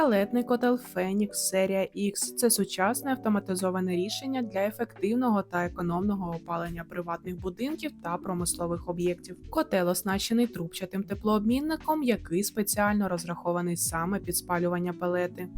Палетний котел Phoenix серія X це сучасне автоматизоване рішення для ефективного та економного опалення приватних будинків та промислових об'єктів. Котел оснащений трубчатим теплообмінником, який спеціально розрахований саме під спалювання пелети.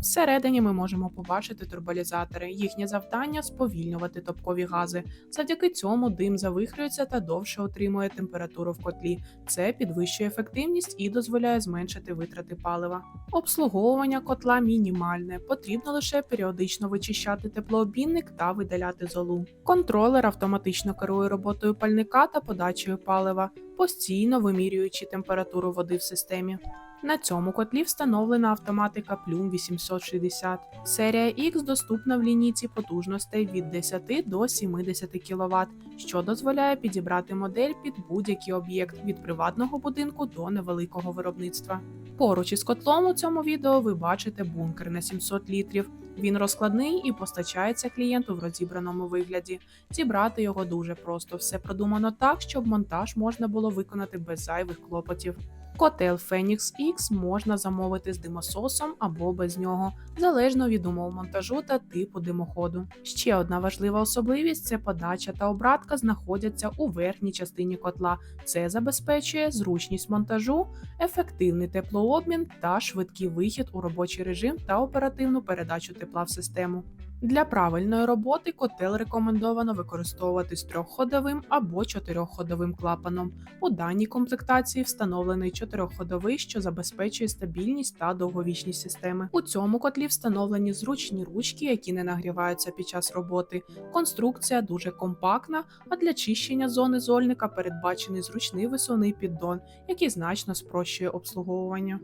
Всередині ми можемо побачити турболізатори. Їхнє завдання сповільнювати топкові гази. Завдяки цьому дим завихрюється та довше отримує температуру в котлі. Це підвищує ефективність і дозволяє зменшити витрати палива. Обслуговування котла мінімальне, потрібно лише періодично вичищати теплообмінник та видаляти золу. Контролер автоматично керує роботою пальника та подачею палива, постійно вимірюючи температуру води в системі. На цьому котлі встановлена автоматика Plum 860. Серія X доступна в лінійці потужностей від 10 до 70 кВт, що дозволяє підібрати модель під будь-який об'єкт від приватного будинку до невеликого виробництва. Поруч із котлом у цьому відео ви бачите бункер на 700 літрів. Він розкладний і постачається клієнту в розібраному вигляді. Зібрати його дуже просто. Все продумано так, щоб монтаж можна було виконати без зайвих клопотів. Котел Phoenix X можна замовити з димососом або без нього, залежно від умов монтажу та типу димоходу. Ще одна важлива особливість це подача та обратка знаходяться у верхній частині котла. Це забезпечує зручність монтажу, ефективний теплообмін та швидкий вихід у робочий режим та оперативну передачу тепла в систему. Для правильної роботи котел рекомендовано використовувати з трьохходовим або чотирьохходовим клапаном. У даній комплектації встановлений чотирьохходовий, що забезпечує стабільність та довговічність системи. У цьому котлі встановлені зручні ручки, які не нагріваються під час роботи. Конструкція дуже компактна, а для чищення зони зольника передбачений зручний висувний піддон, який значно спрощує обслуговування.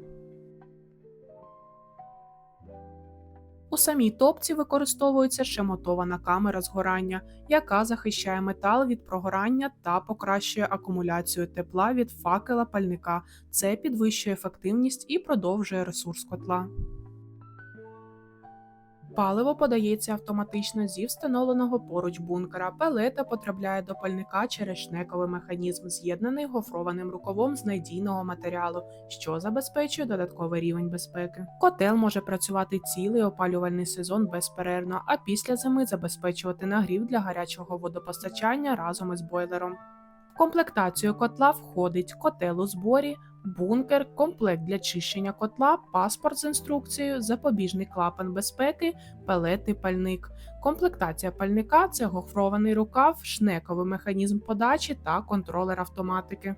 У самій топці використовується шемотована камера згорання, яка захищає метал від прогорання та покращує акумуляцію тепла від факела пальника. Це підвищує ефективність і продовжує ресурс котла. Паливо подається автоматично зі встановленого поруч бункера. Пелета потрапляє до пальника через шнековий механізм, з'єднаний гофрованим рукавом з надійного матеріалу, що забезпечує додатковий рівень безпеки. Котел може працювати цілий опалювальний сезон безперервно, а після зими забезпечувати нагрів для гарячого водопостачання разом із бойлером. В комплектацію котла входить котел у зборі, бункер, комплект для чищення котла, паспорт з інструкцією, запобіжний клапан безпеки, пелети, пальник. Комплектація пальника це гофрований рукав, шнековий механізм подачі та контролер автоматики.